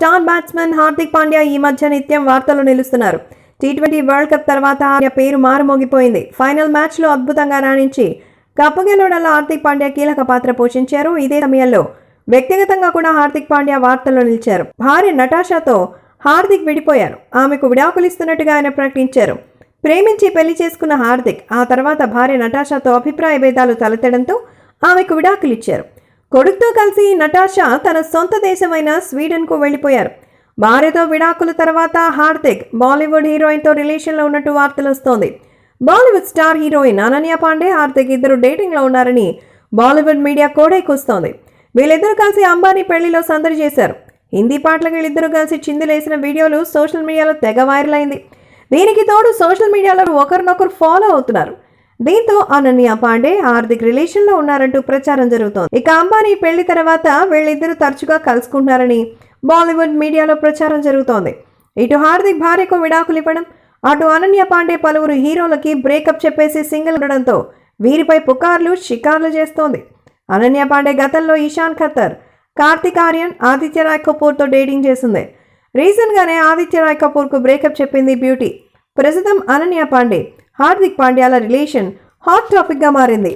Star batsmen Hardik Pandya ఈ మధ్య నిత్యం వార్తలు నిలుస్తున్నారు. టీ ట్వంటీ వరల్డ్ కప్ తర్వాత ఆయన పేరు మారుమోగిపోయింది. ఫైనల్ మ్యాచ్లో అద్భుతంగా రాణించి కప్పగెలవడంలో హార్దిక్ పాండ్యా కీలక పాత్ర పోషించారు. ఇదే సమయంలో వ్యక్తిగతంగా కూడా హార్దిక్ పాండ్యా వార్తల్లో నిలిచారు. భార్య నటాషాతో హార్దిక్ విడిపోయారు. ఆమెకు విడాకులిస్తున్నట్టుగా ఆయన ప్రకటించారు. ప్రేమించి పెళ్ళి చేసుకున్న హార్దిక్ ఆ తర్వాత భార్య నటాషాతో అభిప్రాయ భేదాలు తలెత్తడంతో ఆమెకు విడాకులు ఇచ్చారు కొడుకుతో కలిసి నటాషా తన సొంత దేశమైన స్వీడన్కు వెళ్ళిపోయారు. భార్యతో విడాకుల తర్వాత హార్దిక్ బాలీవుడ్ హీరోయిన్తో రిలేషన్లో ఉన్నట్టు వార్తలు వస్తోంది. Bollywood star heroine Ananya Pandey Hardik ఇద్దరు డేటింగ్లో ఉన్నారని బాలీవుడ్ మీడియా కోడే కూస్తోంది. వీళ్ళిద్దరూ కలిసి అంబానీ పెళ్ళిలో సందడి చేశారు. హిందీ పాటలకు వీళ్ళిద్దరూ కలిసి చిందులేసిన వీడియోలు సోషల్ మీడియాలో తెగ వైరల్ అయింది. దీనికి తోడు సోషల్ మీడియాలో ఒకరినొకరు ఫాలో అవుతున్నారు. దీంతో అనన్య పాండే హార్దిక్ రిలేషన్లో ఉన్నారంటూ ప్రచారం జరుగుతోంది. ఇక అంబానీ పెళ్ళి తర్వాత వీళ్ళిద్దరూ తరచుగా కలుసుకుంటున్నారని బాలీవుడ్ మీడియాలో ప్రచారం జరుగుతోంది. ఇటు హార్దిక్ భార్యకు విడాకులు ఇవ్వడం అటు అనన్య పాండే పలువురు హీరోలకి బ్రేకప్ చెప్పేసి సింగిల్ ఉండడంతో వీరిపై పుకార్లు షికార్లు చేస్తోంది. అనన్య పాండే గతంలో ఇషాన్ ఖత్తర్ కార్తిక్ ఆర్యన్ ఆదిత్య రాయ్ కపూర్తో డేటింగ్ చేసింది. రీసెంట్గానే ఆదిత్య రాయ్ కపూర్కు బ్రేకప్ చెప్పింది బ్యూటీ. ప్రస్తుతం అనన్య పాండే హార్దిక్ పాండ్యాల రిలేషన్ హాట్ టాపిక్గా మారింది.